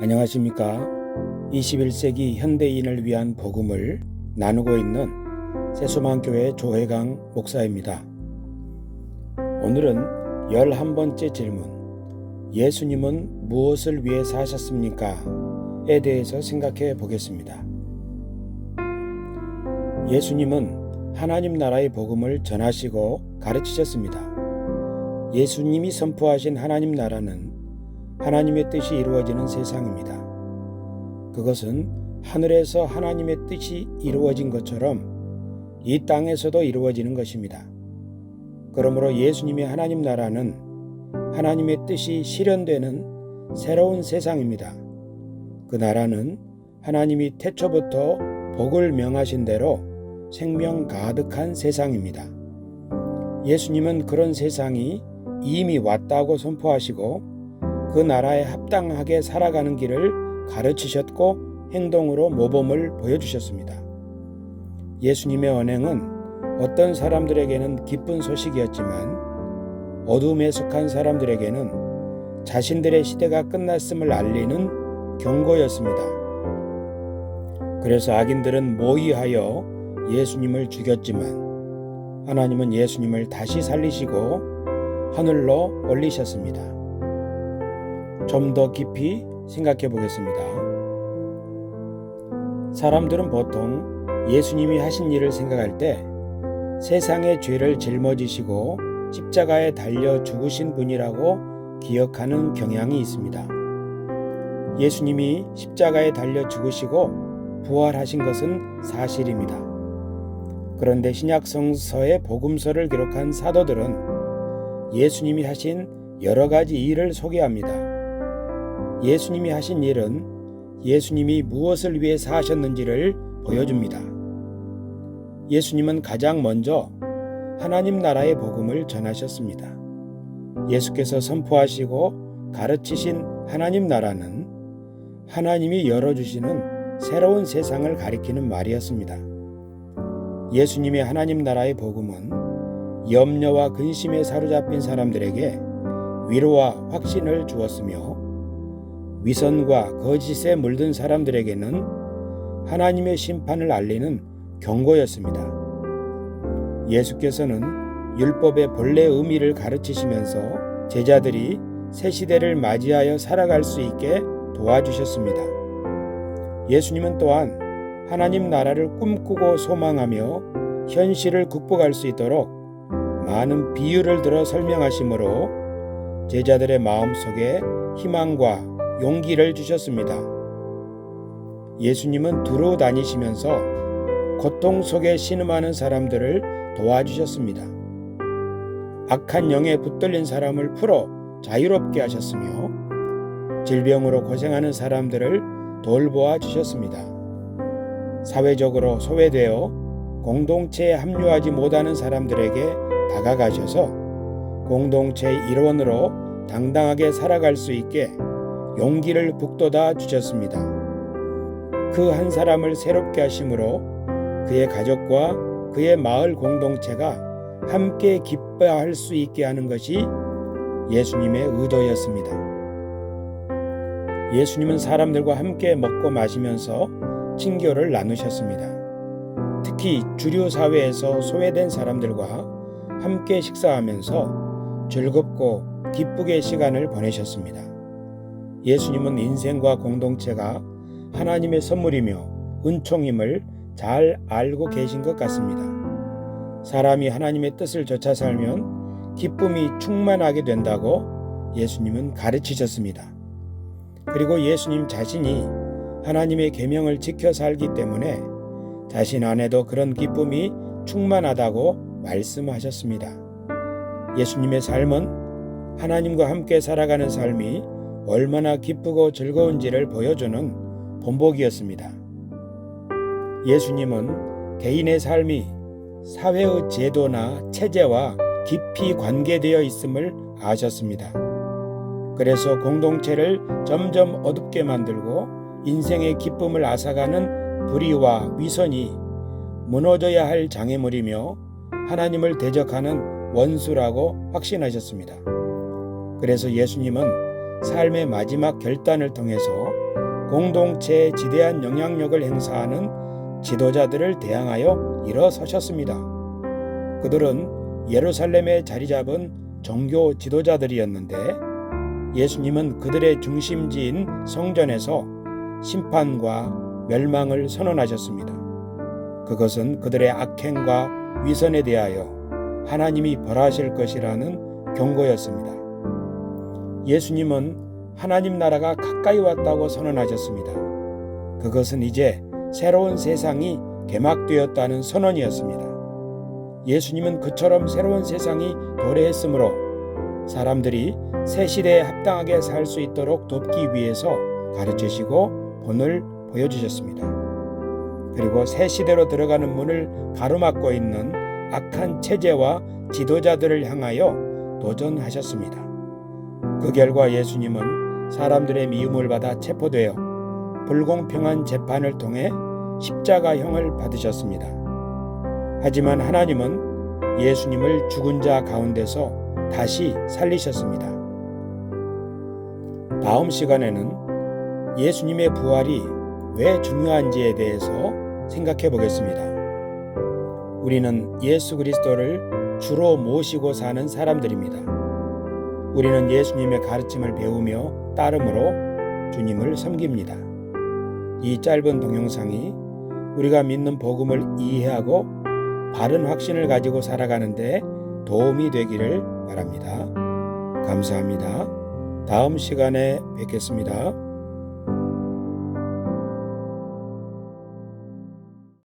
안녕하십니까. 21세기 현대인을 위한 복음을 나누고 있는 세수만교회 조혜강 목사입니다. 오늘은 11번째 질문. 예수님은 무엇을 위해 사셨습니까? 에 대해서 생각해 보겠습니다. 예수님은 하나님 나라의 복음을 전하시고 가르치셨습니다. 예수님이 선포하신 하나님 나라는 하나님의 뜻이 이루어지는 세상입니다. 그것은 하늘에서 하나님의 뜻이 이루어진 것처럼 이 땅에서도 이루어지는 것입니다. 그러므로 예수님의 하나님 나라는 하나님의 뜻이 실현되는 새로운 세상입니다. 그 나라는 하나님이 태초부터 복을 명하신 대로 생명 가득한 세상입니다. 예수님은 그런 세상이 이미 왔다고 선포하시고 그 나라에 합당하게 살아가는 길을 가르치셨고 행동으로 모범을 보여주셨습니다. 예수님의 언행은 어떤 사람들에게는 기쁜 소식이었지만 어둠에 속한 사람들에게는 자신들의 시대가 끝났음을 알리는 경고였습니다. 그래서 악인들은 모의하여 예수님을 죽였지만 하나님은 예수님을 다시 살리시고 하늘로 올리셨습니다. 좀 더 깊이 생각해 보겠습니다. 사람들은 보통 예수님이 하신 일을 생각할 때 세상의 죄를 짊어지시고 십자가에 달려 죽으신 분이라고 기억하는 경향이 있습니다. 예수님이 십자가에 달려 죽으시고 부활하신 것은 사실입니다. 그런데 신약성서의 복음서를 기록한 사도들은 예수님이 하신 여러 가지 일을 소개합니다. 예수님이 하신 일은 예수님이 무엇을 위해 사셨는지를 보여줍니다. 예수님은 가장 먼저 하나님 나라의 복음을 전하셨습니다. 예수께서 선포하시고 가르치신 하나님 나라는 하나님이 열어주시는 새로운 세상을 가리키는 말이었습니다. 예수님의 하나님 나라의 복음은 염려와 근심에 사로잡힌 사람들에게 위로와 확신을 주었으며 위선과 거짓에 물든 사람들에게는 하나님의 심판을 알리는 경고였습니다. 예수께서는 율법의 본래 의미를 가르치시면서 제자들이 새 시대를 맞이하여 살아갈 수 있게 도와주셨습니다. 예수님은 또한 하나님 나라를 꿈꾸고 소망하며 현실을 극복할 수 있도록 많은 비유를 들어 설명하시므로 제자들의 마음속에 희망과 용기를 주셨습니다. 예수님은 두루 다니시면서 고통 속에 신음하는 사람들을 도와주셨습니다. 악한 영에 붙들린 사람을 풀어 자유롭게 하셨으며 질병으로 고생하는 사람들을 돌보아 주셨습니다. 사회적으로 소외되어 공동체에 합류하지 못하는 사람들에게 다가가셔서 공동체의 일원으로 당당하게 살아갈 수 있게 용기를 북돋아 주셨습니다. 그 한 사람을 새롭게 하심으로 그의 가족과 그의 마을 공동체가 함께 기뻐할 수 있게 하는 것이 예수님의 의도였습니다. 예수님은 사람들과 함께 먹고 마시면서 친교를 나누셨습니다. 특히 주류 사회에서 소외된 사람들과 함께 식사하면서 즐겁고 기쁘게 시간을 보내셨습니다. 예수님은 인생과 공동체가 하나님의 선물이며 은총임을 잘 알고 계신 것 같습니다. 사람이 하나님의 뜻을 좇아 살면 기쁨이 충만하게 된다고 예수님은 가르치셨습니다. 그리고 예수님 자신이 하나님의 계명을 지켜 살기 때문에 자신 안에도 그런 기쁨이 충만하다고 말씀하셨습니다. 예수님의 삶은 하나님과 함께 살아가는 삶이 얼마나 기쁘고 즐거운지를 보여주는 본보기였습니다. 예수님은 개인의 삶이 사회의 제도나 체제와 깊이 관계되어 있음을 아셨습니다. 그래서 공동체를 점점 어둡게 만들고 인생의 기쁨을 앗아가는 불의와 위선이 무너져야 할 장애물이며 하나님을 대적하는 원수라고 확신하셨습니다. 그래서 예수님은 삶의 마지막 결단을 통해서 공동체에 지대한 영향력을 행사하는 지도자들을 대항하여 일어서셨습니다. 그들은 예루살렘에 자리 잡은 종교 지도자들이었는데 예수님은 그들의 중심지인 성전에서 심판과 멸망을 선언하셨습니다. 그것은 그들의 악행과 위선에 대하여 하나님이 벌하실 것이라는 경고였습니다. 예수님은 하나님 나라가 가까이 왔다고 선언하셨습니다. 그것은 이제 새로운 세상이 개막되었다는 선언이었습니다. 예수님은 그처럼 새로운 세상이 도래했으므로 사람들이 새 시대에 합당하게 살 수 있도록 돕기 위해서 가르치시고 본을 보여주셨습니다. 그리고 새 시대로 들어가는 문을 가로막고 있는 악한 체제와 지도자들을 향하여 도전하셨습니다. 그 결과 예수님은 사람들의 미움을 받아 체포되어 불공평한 재판을 통해 십자가형을 받으셨습니다. 하지만 하나님은 예수님을 죽은 자 가운데서 다시 살리셨습니다. 다음 시간에는 예수님의 부활이 왜 중요한지에 대해서 생각해 보겠습니다. 우리는 예수 그리스도를 주로 모시고 사는 사람들입니다. 우리는 예수님의 가르침을 배우며 따름으로 주님을 섬깁니다. 이 짧은 동영상이 우리가 믿는 복음을 이해하고 바른 확신을 가지고 살아가는데 도움이 되기를 바랍니다. 감사합니다. 다음 시간에 뵙겠습니다.